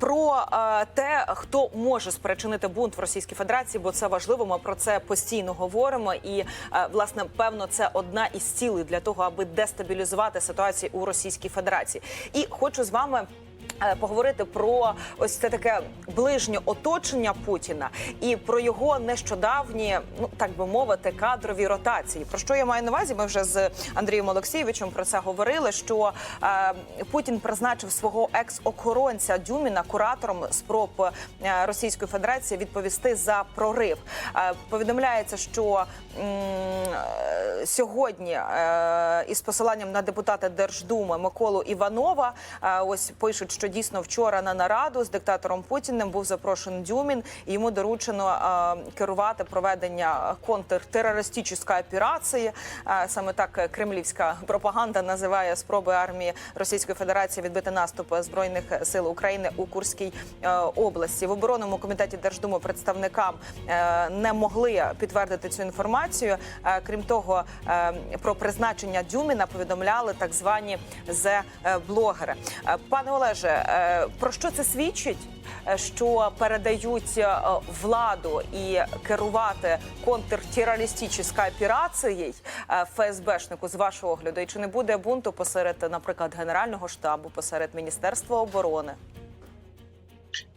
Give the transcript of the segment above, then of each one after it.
про е, те, хто може спричинити бунт в Російській Федерації, бо це важливо. Ми про це постійно говоримо. І е, власне, певно, це одна із цілей для того, аби дестабілізувати ситуацію у Російській Федерації. І хочу з вами. Е, Поговорити про ось це таке ближнє оточення Путіна і про його нещодавні, ну так би мовити, кадрові ротації. Про що я маю на увазі? Ми вже з Андрієм Олексійовичем про це говорили. Що е, Путін призначив свого екс-охоронця Дюміна куратором спроб е, Російської Федерації відповісти за прорив. Е, повідомляється, що е, сьогодні е, із посиланням на депутата Держдуми Миколу Іванова, е, ось пишуть, що дійсно вчора на нараду з диктатором Путіним був запрошений Дюмін, і йому доручено керувати проведення контртерористичної операції. Саме так кремлівська пропаганда називає спроби армії Російської Федерації відбити наступ збройних сил України у Курській е, області. В оборонному комітеті Держдуми представникам е, не могли підтвердити цю інформацію. Е, Крім того, про призначення Дюміна повідомляли так звані зе-блогери. Е, Пане Олеже, е, про що це свідчить? Е, Що передають е, владу і керувати контртерористичною операцією ФСБшнику з вашого огляду? І чи не буде бунту посеред, наприклад, Генерального штабу, посеред Міністерства оборони?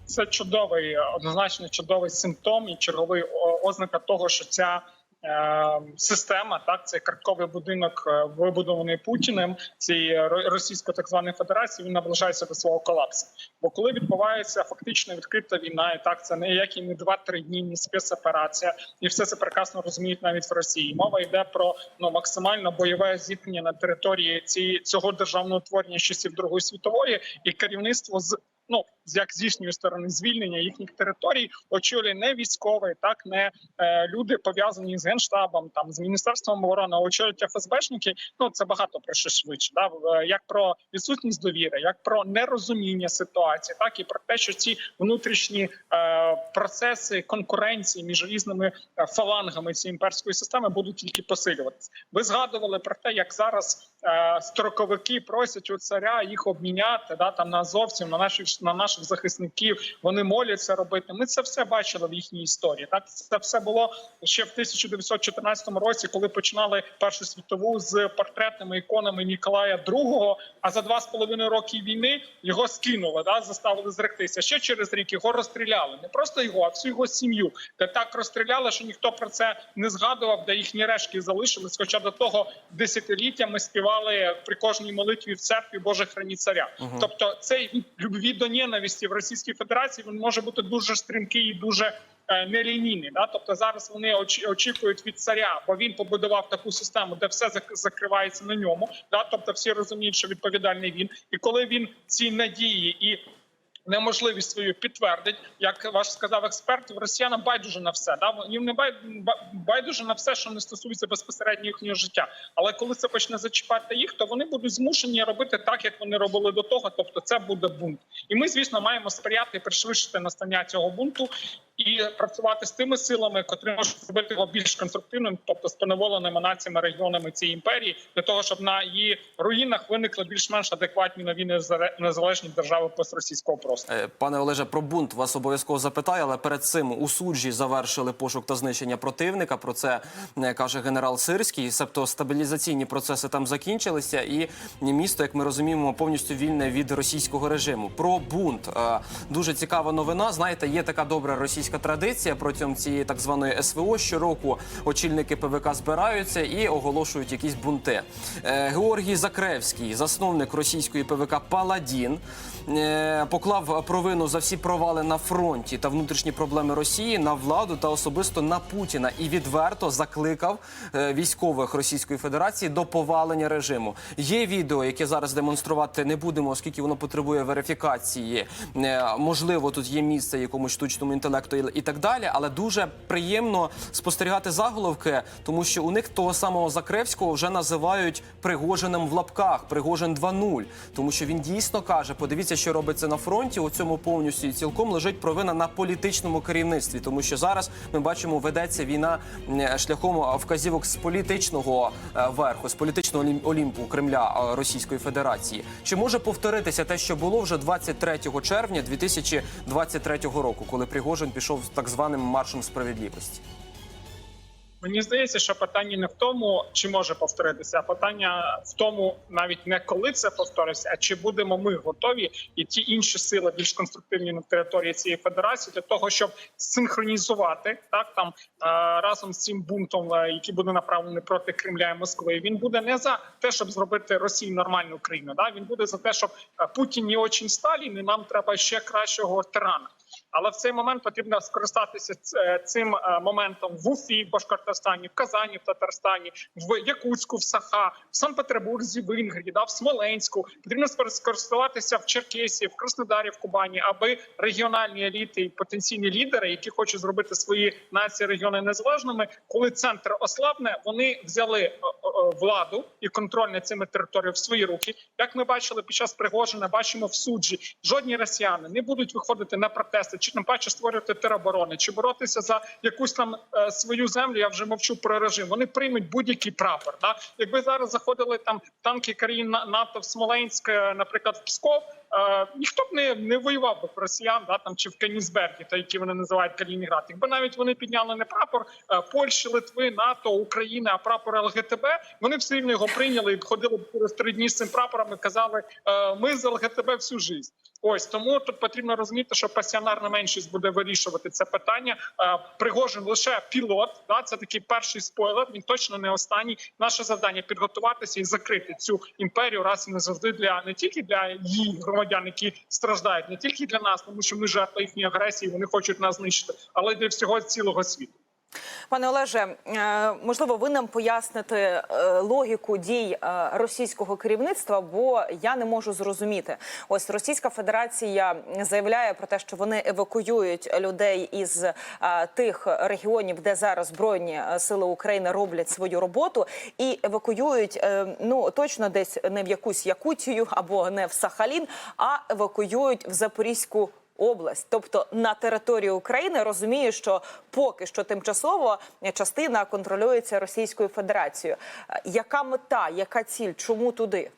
Це чудовий, однозначно чудовий симптом і черговий ознака того, що ця система, так цей картковий будинок, е, вибудований Путіним, цієї ро- російської так званої федерації, він наближається до свого колапсу. Бо коли відбувається фактично відкрита війна, і так це не які не 2-3 дні, ні спецоперація, і все це прекрасно розуміють навіть в Росії. Мова йде про ну максимально бойове зіткнення на території цієї цього державного творення часів Другої світової, і керівництво з ну як з їхньої сторони звільнення їхніх територій очолює не військовий, так не е, люди пов'язані з генштабом, там з міністерством оборони, очолюють ФСБшники. Ну це багато про що швидше. Да? Е, як про відсутність довіри, як про нерозуміння ситуації, так і про те, що ці внутрішні е, процеси конкуренції між різними е, фалангами цієї імперської системи будуть тільки посилюватися. Ви згадували про те, як зараз строковики просять у царя їх обміняти да там на азовців, на наших на наших захисників. Вони моляться робити. Ми це все бачили в їхній історії. Так це все було ще в 1914 році, коли починали першу світову з портретними іконами Ніколая II, А за два з половиною роки війни його скинули, да заставили зректися. Ще через рік його розстріляли. Не просто його, а всю його сім'ю. Де так розстріляли, що ніхто про це не згадував, де їхні рештки залишились. Хоча до того десятиліттями співали при кожній молитві в церкві Боже храні царя. Мгм. Тобто цей від любві до ненависті в Російській Федерації він може бути дуже стрімкий і дуже е, нелінійний. Да? Тобто зараз вони очі- очікують від царя, бо він побудував таку систему, де все зак- закривається на ньому. Да? Тобто всі розуміють, що відповідальний він, і коли він ці надії і неможливість свою підтвердить, як ваш сказав експерт, росіянам байдуже на все. Да? Їм не бай- байдуже на все, що не стосується безпосередньо їхнього життя. Але коли це почне зачіпати їх, то вони будуть змушені робити так, як вони робили до того. Тобто, це буде бунт. І ми, звісно, маємо сприяти пришвидшити настання цього бунту і працювати з тими силами, котрі можуть зробити його більш конструктивним, тобто з поневоленими націями регіонами цієї імперії, для того, щоб на її руїнах виникли більш-менш адекватні нові незале- незалежні держави постросійського простору. Е, Пане Олеже, про бунт вас обов'язково запитаю, але перед цим у суджі завершили пошук та знищення противника. Про це е, каже генерал Сирський. Себто стабілізаційні процеси там закінчилися, і місто, як ми розуміємо, повністю вільне від російського режиму. Про бунт Е, дуже цікава новина. Знаєте, є така добра російська традиція протягом цієї так званої СВО. Щороку очільники ПВК збираються і оголошують якісь бунти. Е, Георгій Закревський, засновник російської ПВК Паладін, е, поклав провину за всі провали на фронті та внутрішні проблеми Росії на владу та особисто на Путіна і відверто закликав е, військових Російської Федерації до повалення режиму. Є відео, яке зараз демонструвати не будемо, оскільки воно потребує верифікації. Можливо, тут є місце якомусь штучному інтелекту і так далі. Але дуже приємно спостерігати заголовки, тому що у них того самого Закревського вже називають Пригожиним в лапках, Пригожин 2.0. Тому що він дійсно каже: подивіться, що робиться на фронті. У цьому повністю і цілком лежить провина на політичному керівництві, тому що зараз ми бачимо, ведеться війна шляхом вказівок з політичного е, верху, з політичного олім- олімпу Кремля е, Російської Федерації. Чи може повторитися те, що було вже 23 червня 2023 року, коли Пригожин пішов з так званим маршем справедливості? Мені здається, що питання не в тому, чи може повторитися, а питання в тому, навіть не коли це повториться, а чи будемо ми готові і ті інші сили більш конструктивні на території цієї федерації для того, щоб синхронізувати так там е, разом з цим бунтом, е, який буде направлений проти Кремля і Москви. Він буде не за те, щоб зробити Росію нормальну країну. Да він буде за те, щоб е, Путін не очень Сталін, і нам треба ще кращого тирана. Але в цей момент потрібно скористатися цим е, моментом в Уфі, в Башкортостані, в Казані, в Татарстані, в Якутську, в Саха, в Санкт-Петербурзі, в Інгрі, да, в Смоленську. Потрібно скор- скористуватися в Черкесі, в Краснодарі, в Кубані, аби регіональні еліти і потенційні лідери, які хочуть зробити свої нації регіони незалежними, коли центр ослабне, вони взяли е, е, владу і контроль над цими територіями в свої руки. Як ми бачили під час Пригожина, бачимо в суджі, жодні росіяни не будуть виходити на протести, чи тим паче створювати тероборони, чи боротися за якусь там е, свою землю. Я вже мовчу про режим. Вони приймуть будь-який прапор. Да? Якби зараз заходили там танки країн НАТО в Смоленськ, е, наприклад, в Псков. Е, Ніхто б не, не воював би росіян, да там чи в Кенісбергі, та які вони називають Калінінград. Якби навіть вони підняли не прапор е, Польщі, Литви, НАТО, України, а прапор ЛГТБ, вони все рівно його прийняли і ходили через три дні з цим прапором і казали: е, ми з ЛГТБ всю життя. Ось тому тут потрібно розуміти, що пасіонарна меншість буде вирішувати це питання. Е, Пригожин лише пілот. Да, це такий перший спойлер. Він точно не останній. Наше завдання підготуватися і закрити цю імперію раз і не завжди для не тільки для її громадян, які страждають, не тільки для нас, тому що ми жертва їхньої агресії. Вони хочуть нас знищити, але й для всього цілого світу. Пане Олеже, е, можливо, ви нам поясните е, логіку дій е, російського керівництва, бо я не можу зрозуміти. Ось Російська Федерація заявляє про те, що вони евакуюють людей із тих регіонів, де зараз збройні сили України роблять свою роботу, і евакуюють ну точно десь не в якусь Якутію або не в Сахалін, а евакуюють в Запорізьку область, тобто на територію України, розумію, що поки що тимчасово частина контролюється Російською Федерацією. Е, Яка мета, яка ціль? Чому туди?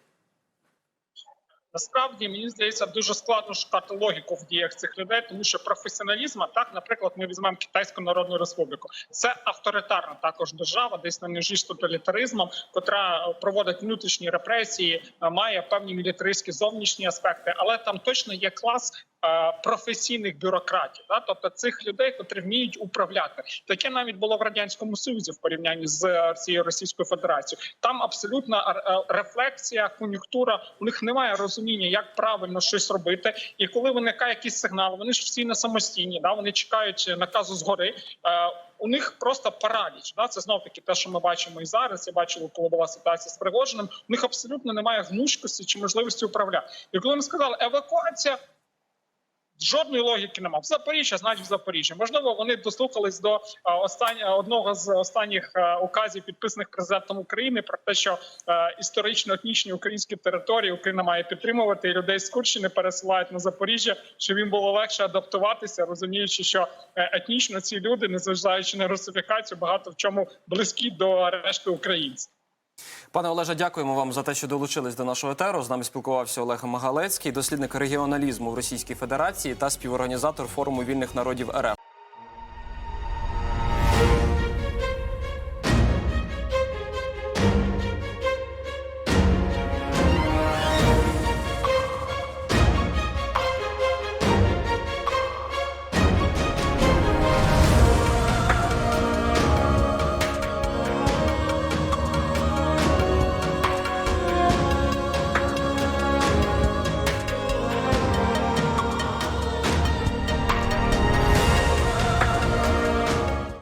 Насправді мені здається дуже складно шукати логіку в діях цих людей, тому що професіоналізм, а так, наприклад, ми візьмемо Китайську Народну Республіку. Це авторитарна також держава, десь на межі з тоталітаризмом, котра проводить внутрішні репресії, е, має певні мілітаристські зовнішні аспекти, але там точно є клас. Е, Професійних бюрократів, да? тобто цих людей, котрі вміють управляти, таке навіть було в радянському союзі в порівнянні з е, цією Російською Федерацією. Там абсолютна е, рефлексія, кон'юнктура. У них немає розуміння, як правильно щось робити. І коли виникає якийсь сигнал, вони ж всі не самостійні. Да? Вони чекають наказу згори. Е, у них просто параліч. Да? Це знов таки те, що ми бачимо і зараз. Я бачив, коли була ситуація з Пригожиним. У них абсолютно немає гнучкості чи можливості управляти. І коли вони сказали, евакуація. Жодної логіки немає. В Запоріжжя, значить в Запоріжжя. Можливо, вони дослухались до останнього одного з останніх указів, підписаних президентом України, про те, що історично етнічні українські території Україна має підтримувати і людей з Курщини пересилають на Запоріжжя, щоб їм було легше адаптуватися, розуміючи, що е, етнічно ці люди, незважаючи на русифікацію, багато в чому близькі до решти українців. Пане Олеже, дякуємо вам за те, що долучились до нашого етеру. З нами спілкувався Олег Магалецький, дослідник регіоналізму в Російській Федерації та співорганізатор форуму вільних народів РФ.